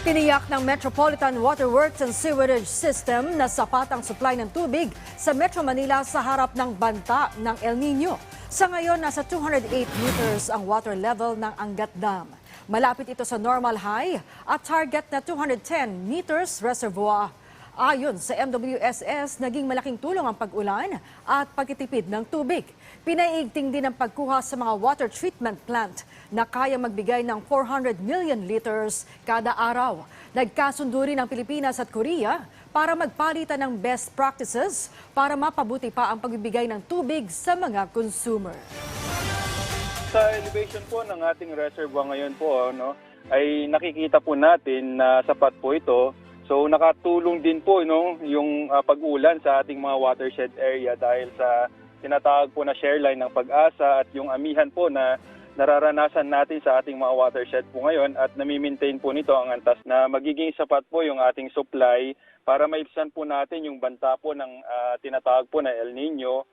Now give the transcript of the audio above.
Tiniyak ng Metropolitan Water Works and Sewerage System na sapat ang supply ng tubig sa Metro Manila sa harap ng banta ng El Nino. Sa ngayon, nasa 208 meters ang water level ng Angat Dam. Malapit ito sa normal high at target na 210 meters reservoir. Ayon sa MWSS, naging malaking tulong ang pag-ulan at pagtitipid ng tubig. Pinaiigting din ang pagkuha sa mga water treatment plant na kaya magbigay ng 400 million liters kada araw. Nagkasundo rin ang Pilipinas at Korea para magpalitan ng best practices para mapabuti pa ang pagbibigay ng tubig sa mga consumer. Sa elevation po ng ating reservoir ngayon po, ano, ay nakikita po natin na sapat po ito. So nakatulong din po no, yung ah, pag-ulan sa ating mga watershed area dahil sa tinatawag po na share line ng pag-asa at yung amihan po na nararanasan natin sa ating mga watershed po ngayon at nami-maintain po nito ang antas na magiging sapat po yung ating supply para maibsan po natin yung banta po ng ah, tinatawag po na El Nino